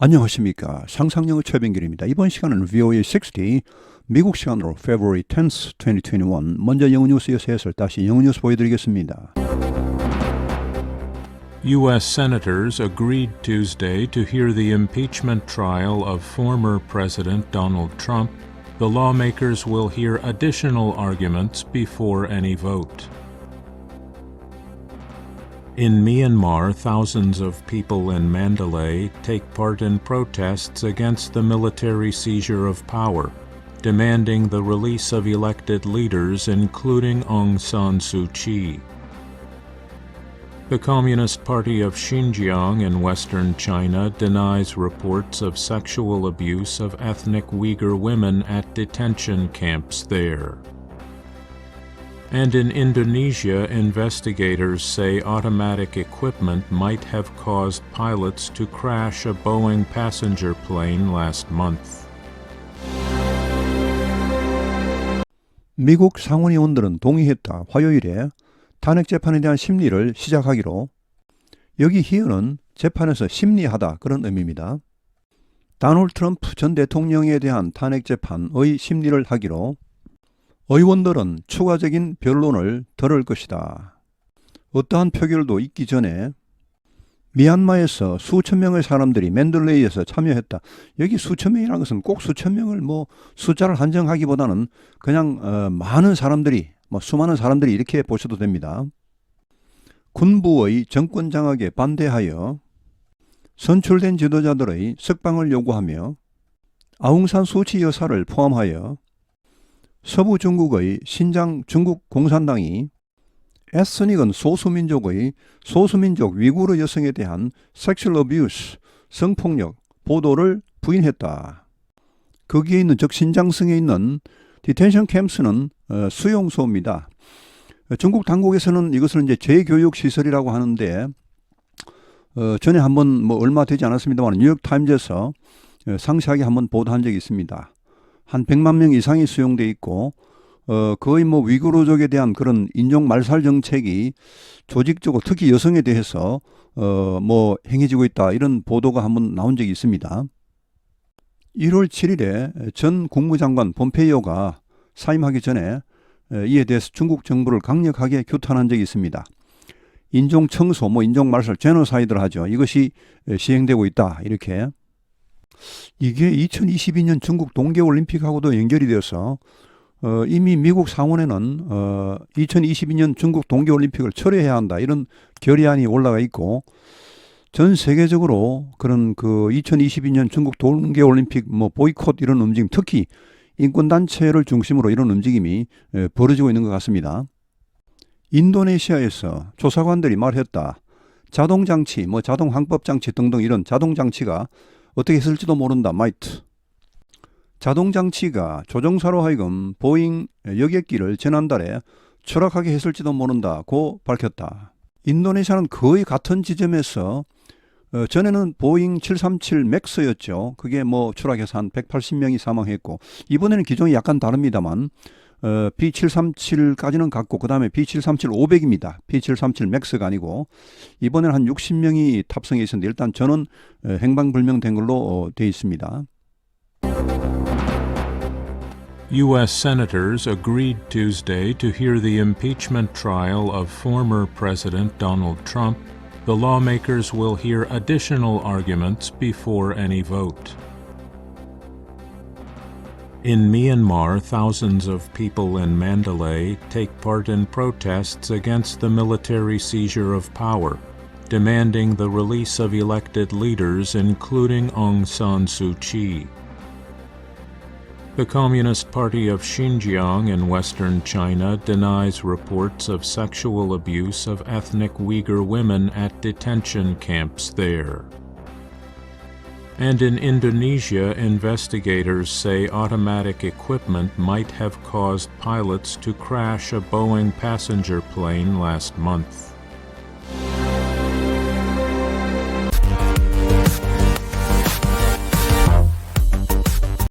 안녕하십니까. 상상영어 최병길입니다. 이번 시간은 VOA 60, 미국 시간으로 February 10th, 2021. 먼저 영어 뉴스 요새를 다시 영어 뉴스 보여드리겠습니다. U.S. senators agreed Tuesday to hear the impeachment trial of former President Donald Trump. The lawmakers will hear additional arguments before any vote. In Myanmar, thousands of people in Mandalay take part in protests against the military seizure of power, demanding the release of elected leaders, including Aung San Suu Kyi. The Communist Party of Xinjiang in western China denies reports of sexual abuse of ethnic Uyghur women at detention camps there. And in Indonesia, investigators say automatic equipment might have caused pilots to crash a Boeing passenger plane last month. 미국 상원의원들은 동의했다. 화요일에 탄핵 재판에 대한 심리를 시작하기로 여기 히어는 재판에서 심리하다 그런 의미입니다. 다널드 트럼프 전 대통령에 대한 탄핵 재판의 심리를 하기로 의원들은 추가적인 변론을 들을 것이다. 어떠한 표결도 있기 전에 미얀마에서 수천 명의 사람들이 맨들레이에서 참여했다. 여기 수천 명이라는 것은 꼭 수천 명을 뭐 숫자를 한정하기보다는 그냥 어, 많은 사람들이 뭐 수많은 사람들이 이렇게 보셔도 됩니다. 군부의 정권 장악에 반대하여 선출된 지도자들의 석방을 요구하며 아웅산 수치 여사를 포함하여 서부 중국의 신장 중국 공산당이 에스닉은 소수민족의 소수민족 위구르 여성에 대한 섹슈얼 어뷰스, 성폭력, 보도를 부인했다. 거기에 있는 즉 신장성에 있는 디텐션 캠프스는 어, 수용소입니다. 중국 당국에서는 이것을 이제 재교육 시설이라고 하는데 어, 전에 한번 뭐 얼마 되지 않았습니다만 뉴욕 타임즈에서 어, 상세하게 한번 보도한 적이 있습니다. 한 100만 명 이상이 수용돼 있고 어, 거의 뭐 위구르족에 대한 그런 인종 말살 정책이 조직적으로 특히 여성에 대해서 어, 뭐 행해지고 있다 이런 보도가 한번 나온 적이 있습니다. 1월 7일에 전 국무장관 폼페이오가 사임하기 전에 에, 이에 대해서 중국 정부를 강력하게 규탄한 적이 있습니다. 인종 청소, 뭐 인종 말살, 제노사이드를 하죠. 이것이 에, 시행되고 있다. 이렇게 이게 2022년 중국 동계올림픽하고도 연결이 되어서 어, 이미 미국 상원에는 어, 2022년 중국 동계올림픽을 철회해야 한다 이런 결의안이 올라가 있고 전 세계적으로 그런 그 2022년 중국 동계올림픽 뭐 보이콧 이런 움직임 특히 인권단체를 중심으로 이런 움직임이 에, 벌어지고 있는 것 같습니다. 인도네시아에서 조사관들이 말했다. 자동장치, 뭐 자동항법장치 등등 이런 자동장치가 어떻게 쓸지도 모른다. 마이트. 자동 장치가 조종사로 하여금 보잉 여객기를 지난달에 추락하게 했을지도 모른다고 밝혔다. 인도네시아는 거의 같은 지점에서 어, 전에는 보잉 737 맥스였죠. 그게 뭐 추락해서 한 180명이 사망했고 이번에는 기종이 약간 다릅니다만 어, B737까지는 갔고 그 다음에 B737 500입니다. B737 맥스가 아니고 이번에는 한 60명이 탑승해 있었는데 일단 저는 어, 행방불명된 걸로 어, 돼 있습니다. U.S. senators agreed Tuesday to hear the impeachment trial of former President Donald Trump. The lawmakers will hear additional arguments before any vote. In Myanmar, thousands of people in Mandalay take part in protests against the military seizure of power, demanding the release of elected leaders, including Aung San Suu Kyi. The Communist Party of Xinjiang in western China denies reports of sexual abuse of ethnic Uyghur women at detention camps there. And in Indonesia, investigators say automatic equipment might have caused pilots to crash a Boeing passenger plane last month.